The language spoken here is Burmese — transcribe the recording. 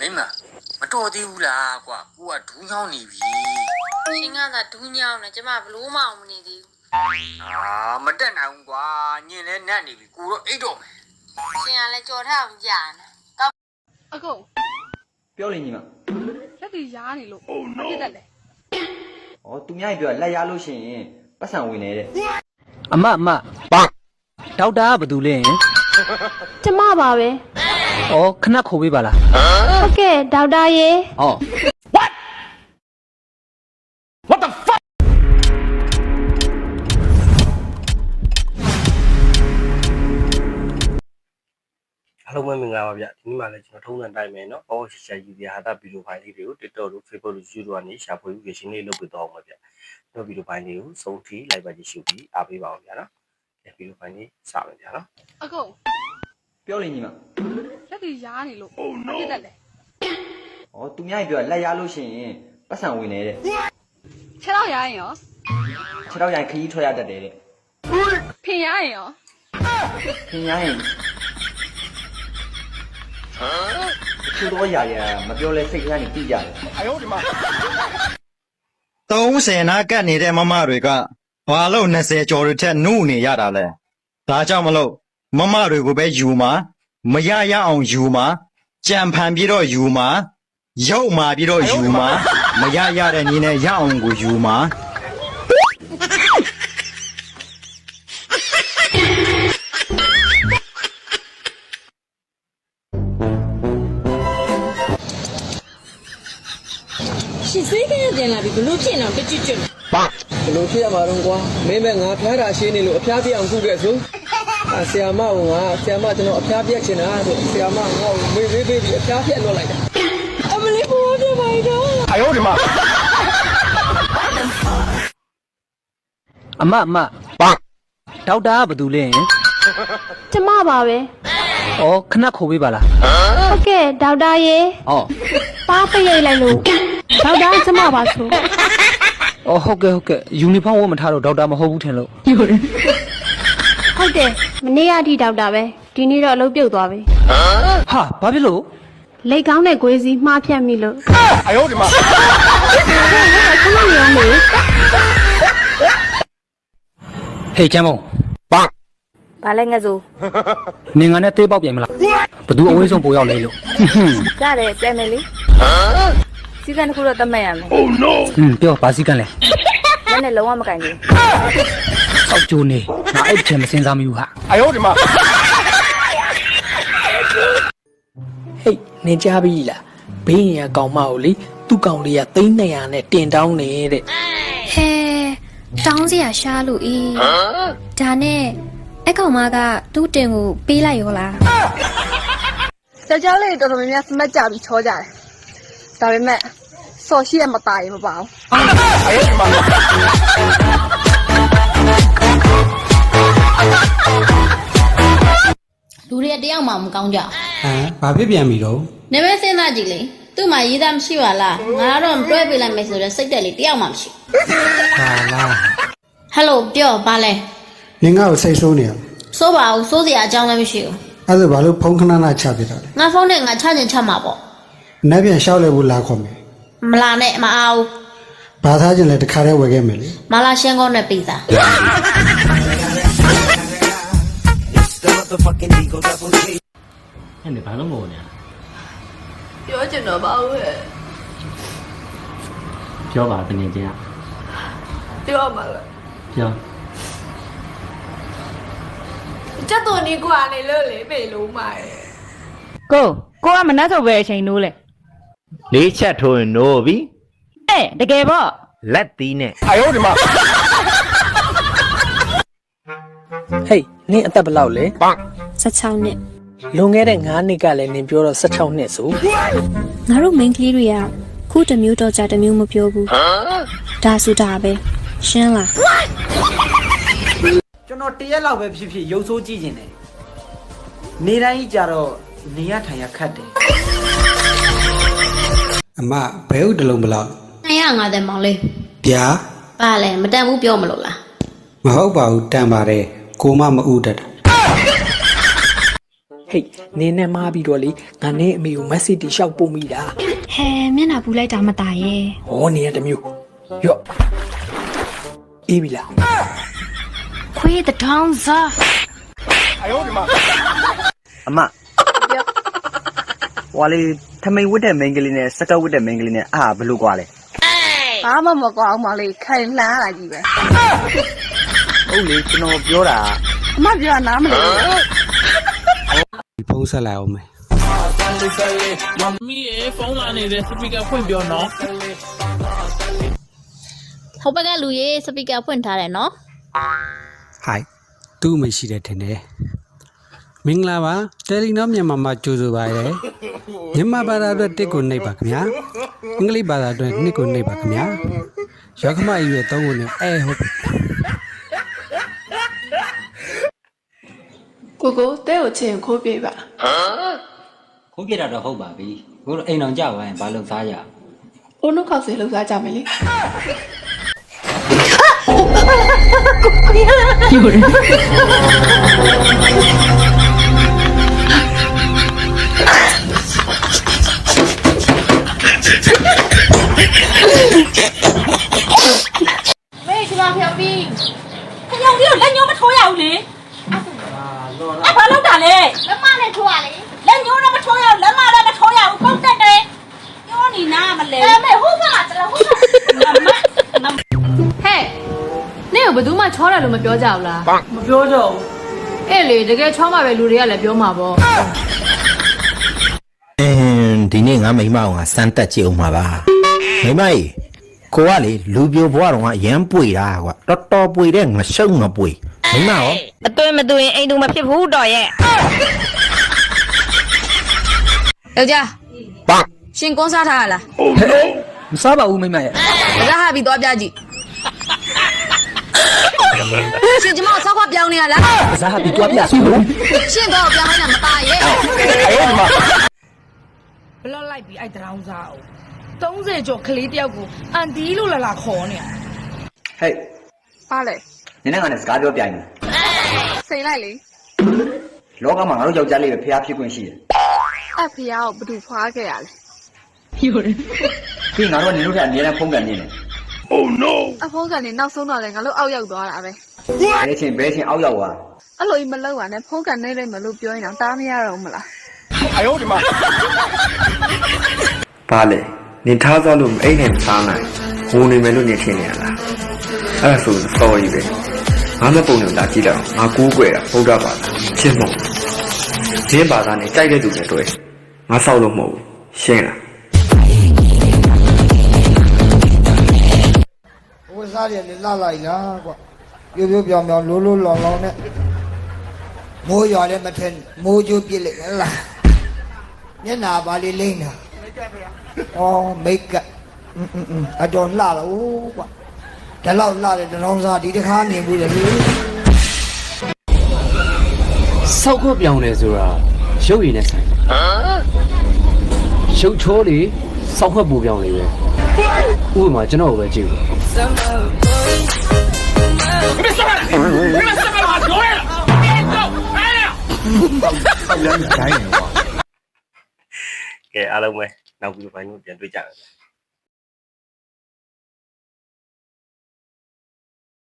မိမမတော်သေးဘူးလားကွာကိုကဒူးညောင်းနေပြီရှင်ကသာဒူးညောင်းနေကျမဘလို့မအောင်မနေသေးအာမတက်နိုင်ဘူးကွာညင်လဲနတ်နေပြီကိုတော့အိတ်တော့မယ်ဘူးရှင်ကလည်းကြော်ထားအောင်ကြာနေကောက်အကုန်ပြောလိမ့်ညီမလက်တွေရားနေလို့မဖြစ်တတ်လဲ။ဩသူများကြီးပြောလက်ရလို့ရှိရင်ပတ်စံဝင်နေတဲ့အမအမပန်းဒေါက်တာကဘာတူလဲဟင်ကျမပါပဲ ဩခဏခိုးပေးပါလားဟုတ်ကဲ့ဒေါက်တာရေဟော What What the fuck အားလုံးပဲမင်္ဂလာပါဗျဒီနေ့မှလည်းကျွန်တော်ထုံးစံတိုင်းမယ်နော်ဘောရှရှာယူရဟာတာဗီဒီယိုဖိုင်လေးတွေကို TikTok တို့ Facebook တို့ YouTube တို့ကနေရှာဖွေပြီး share လေးလုပ်ပေးတော့မှာဗျတော့ဗီဒီယိုဖိုင်လေးကိုစုံထိလိုက်ပါကြည့်ရှုပြီးအားပေးပါအောင်ဗျာနော်ဒီဗီဒီယိုဖိုင်လေးစမယ်ဗျာနော်အကုန်ပြောနေညီမ တွေရားနေလို့မဖြစ်တတ်လဲ။ဩသူများကြီးပြောလက်ရလို့ရှိရင်ပတ်စံဝင်နေတဲ့ခြေတော့ရားရင်ရောခြေထောက်ရိုင်ခရီးထွက်ရတတ်တယ်တဲ့ဖင်ရားရင်ရော။ခင်များရင်သူတော်ရာရာမပြောလဲစိတ်ထဲကနေပြီးကြတယ်30နာကတ်နေတဲ့မမတွေကဘာလို့20ကျော်တွေထက်နုနေရတာလဲဒါကြောင့်မလို့မမတွေကိုပဲယူမှာ မရရအောင်ယူမှာကြံဖန်ပြီးတော့ယူမှာရုပ်မာပြီးတော့ယူမှာမရရတဲ့ညီနဲ့ရအောင်ကိုယူမှာရှင်စိတ်ကရပြန်လာပြီဘလို့ဖြစ်နေတော့တကြွကြွဘလို့ဖြစ်ရမှာတော့ကွာမင်းမဲ့ငါဖျားတာရှင်းနေလို့အဖျားပြအောင်ခုခဲ့ဆိုအာ ဆီယာမကငါဆီယာမကျွန်တော်အဖျားပြက်ချင်တာဆိုဆီယာမငါ့ကိုမေးမေးပေးပြီးအဖျားပြက်လွှတ်လိုက်တာအမလေးဘောပြပါတော့အမအမပန်းဒေါက်တာကဘာတူလဲဟင်ကျမပါပဲဩခဏခေါ်ပေးပါလားဟုတ်ကဲ့ဒေါက်တာရေဩပါပရိတ်လိုက်လို့ဒေါက်တာကျမပါဆိုဩဟုတ်ကဲ့ဟုတ်ကဲ့ယူနီဖောင်းဝတ်မထားတော့ဒေါက်တာမဟုတ်ဘူးထင်လို့ ဟုတ်တယ်မနေ့ကအထိဒေါက်တာပဲဒီနေ့တော့အလုပ်ပြုတ်သွားပြီဟာဘာဖြစ်လို့လက်ကောင်းတဲ့ဂွေးစီမှားဖြတ်မိလို့အယောဒီမှာခဏနေအောင်မေဟေးချမ်းမုံပန်းဘာလဲငါဆိုနင်ငါနဲ့သေးပေါက်ပြန်မလားဘသူအဝေးဆုံးပိုရောက်လဲလို့ကြားတယ်ပြန်မယ်လေစီကံတစ်ခုတော့တတ်မှတ်ရမယ်ဟွန်းပြောဘာစီကန်းလဲလက်နဲ့လုံးဝမကင်ဘူး စောက်ကြိုးနေငါအဲ့တစ်ချက်မစင်စားမိဘူးဟာ ဟေးနင်ကြားပြီလားဘေးရင်ကကောင်မကိုလေသူ့ကောင်လေးကသိန်း200နဲ့တင်တောင်းနေတဲ့ ဟဲတောင်းစရာရှားလို့ဤဒါနဲ့အကောင်မကသူ့တင်ကိုပေးလိုက်ရောလား ယောက်ျားလေးတော်တော်များများစမတ်ကြပြီးချောကြတယ်ဒါပေမဲ့စော်ရှိရမตายမပါဘူး လူတွေကတယောက်မှမကောင်းကြဟမ်ဘာဖြစ်ပြန်ပြီတော့နေမဲစဉ်းစားကြည့်လေသူ့မှာရေးသားမရှိပါလားငါတော့တွဲပေးလိုက်မယ်ဆိုတော့စိတ်တက်လေတယောက်မှမရှိဟာလားဟယ်လိုပြောဘာလဲနင်ငါ့ကိုစိတ်ဆိုးနေရစိုးပါဦးစိုးစရာအကြောင်းလည်းမရှိဘူးအဲ့ဒါဘာလို့ဖုန်းခဏနာချပြတာလဲငါဖုန်းနဲ့ငါချချင်ချမှာပေါ့နက်ပြန်ရှောက်လဲဘူးလာခေါ်မယ်မလာနဲ့မအားဘူးဘာသားချင်းလဲတခါတည်းဝယ်ခဲ့မယ်လေမလာရှင်းကောင်းနဲ့ပေးစား အဲ့ဒါဘာလို့မဟုတ်လဲပြောချင်တော့ပါဦးရဲ့ပြောပါတကယ်ချင်းပြောမှာလေပြောစက်တော်နေကွာနေလို့လေပေလုံးမာရဲ့ကိုကိုကမနှက်ဆိုပဲအချိန်နိုးလေလေးချက်ထိုးရင်နိုးပြီအဲတကယ်ပေါ့လက်သီးနဲ့ ဟေး နင်အသက်ဘယ်လောက်လဲ16နှစ်လွန်ခဲ့တဲ့9နှစ်ကလည်းနင်ပြောတော့16နှစ်ဆိုငါတို့မိန်းကလေးတွေကခုတစ်မျိုးတော့ကြာတစ်မျိုးမပြောဘူးဒါဆိုတာပဲရှင်းလားကျွန်တော်တရက်လောက်ပဲဖြစ်ဖြစ်ရုပ်ဆိုးကြည့်နေတယ်နေတိုင်းကြီးကြတော့နေရထိုင်ရခတ်တယ်အမဘဲဥတလုံးဘလောက်250မောင်လေးဗျာဘာလဲမတန်ဘူးပြောမလို့လားမဟုတ်ပါဘူးတန်ပါတယ် ကိုမမဥတတ်တာ ဟ ဟေးနေနဲ့မားပြီးတော့လေငါနဲ့အမေကို message တိလျှောက်ပို့မိတာ ဟဲမျက်နှာပူလိုက်တာမตายရဲ့ ဟောနေရတစ်မျိုးရော့အေးပြီလား ခွေးတဲ့တောင်းစား အမဟွာလေထမိန်ဝတ်တဲ့မိန်းကလေးနဲ့စကတ်ဝတ်တဲ့မိန်းကလေးနဲ့အာဘယ်လိုကွာလဲ ဘာမှမကွာအောင်မလေးခိုင်လှမ်းလာကြီးပဲ ဟုတ်လေကျွန်တော်ပြောတာအမပြောတာနားမလဲဘူးဖုန်းဆက်လိုက်အောင်မယ်ဟိုဘက်ကလူရေးစပီကာဖွင့်ထားတယ်နော်ဟိုင်သူ့မရှိတယ်ထင်တယ်မင်္ဂလာပါတယ်လီနောမြန်မာမှာကြိုဆိုပါရယ်မြန်မာဘာသာအတွက်တစ်ကိုနှိပ်ပါခင်ဗျာအင်္ဂလိပ်ဘာသာအတွက်နှစ်ကိုနှိပ်ပါခင်ဗျာရောက်ခမကြီးရဲ့သုံးခုနဲ့အဲဟုတ် ကိုကိုတဲကိုချင်းခိုးပြေးပါခိုးပြတာတော့ဟုတ်ပါပြီကိုတို့အိမ်အောင်ကြပါရင်ဘာလို့စားရအိုးနှုတ်ခောက်စေလှုပ်ရှားကြမယ်လေမေးချလာဖြောင်းပြီးခရောင်ကြီးကိုလက်ညှိုးမထိုးရဘူးလေ အဲ့ဘာလုပ်တာလဲလက်မနဲ့ထိုးရလေလက်ညှိုးတော့မထိုးရဘူးလက်မတော့မထိုးရဘူးပုတ်တက်တယ်ညှိုးနေနာမလဲအဲ့မေဟုတ်ပါလားကျွန်တော်ဟုတ်ပါမမဟဲ့နင့်ကိုဘယ်သူမှချောတယ်လို့မပြောကြဘူးလားမပြောတော့ဘူးအဲ့လေတကယ်ချောမှာပဲလူတွေကလည်းပြောမှာပေါ့အင်းဒီနေ့ငါမိမအောင်ငါစမ်းတက်ကြည့်အောင်ပါပါမိမကြီးကိုကလေလူပြိုဘွားတော်ကအရန်ပွေတာကွာတော်တော်ပွေတဲ့ငရှုံငပွေ မိမရောအသွင်မသွင်အိမ်သူမဖြစ်ဘူးတော့ရဲ့ယောက်ျားဘာရှင်ကုန်းစားထားလားမစားပါဘူးမိမရဲ့ရဟပြီးတော့ပြကြည့်ရှင်ကျမဆောက်ခွပြောင်းနေရလားစားဟာပြီးတော့ပြဆူဘူးရှင်တော့ပြောင်းနေတာမပါရဲ့အေးမဘလော့လိုက်ပြီးအဲ့တရောင်းစားအောင်30ကျော်ကလေးတယောက်ကိုအန်တီလို့လာလာခေါ်နေဟဲ့ပါလေ နင်းနဲ့ငါနဲ့စကားပြောပြိုင်တယ်စိန်လိုက်လေလောကမှာငါတို့ယောက်ျားလေးပဲဖျားဖြစ်ခွင့်ရှိတယ်အဲ့ဖះကိုဘယ်သူဖွားခဲ့ရလဲပြီးငါတို့ကနင်တို့ထက်အများနဲ့ဖုန်းကန်နေတယ်အဖုံးကနေနောက်ဆုံးတော့လည်းငါတို့အောက်ရောက်သွားတာပဲဘဲချင်းဘဲချင်းအောက်ရောက်သွားအဲ့လိုကြီးမလုပ်ပါနဲ့ဖုံးကန်နေလိုက်မလို့ပြောရင်တော့တားမရတော့ဘူးမလားဘာလဲနင်ထားစားလို့အိမ်နဲ့မစားနိုင်ဟိုနေမယ်လို့နေထင်နေရလားအဲ့ဒါဆိုစော်ရီပဲ ငါမပုံနဲ့လာကြည့်တော့ငါကူးကွယ်တာဗုဒ္ဓဘာသာရှင်းမဟုတ်ဒီဘာသာနဲ့ကြိုက်တဲ့သူနဲ့တွေ့ငါဆောက်လို့မဟုတ်ဘူးရှင်းလားဝတ်စားတယ်လေလှလိုက်လားကွပြိုးပြိုးပြောင်ပြောင်လိုးလိုးလောင်လောင်နဲ့မိုးရွာလည်းမထင်မိုးကျိုးပြစ်လိုက်ဟလားမျက်နာပါလေးလိမ့်တာအော်မိတ်ကအင်းအင်းအင်းအတော်လှတော့ကွ ဒါလောက်လှတယ်တရောင်းစားဒီတစ်ခါမြင်ဘူးလေစောက်ခွပြောင်းလဲဆိုတာရုပ်ရည်နဲ့ဆိုင်ရုပ်ချောလေစောက်ခွပူပြောင်းလေပဲဥပမာကျွန်တော်ကိုပဲကြည့်ဦးကဲအားလုံးပဲနောက်ပြီးတော့ဘိုင်းတို့ပြန်တွေ့ကြမယ်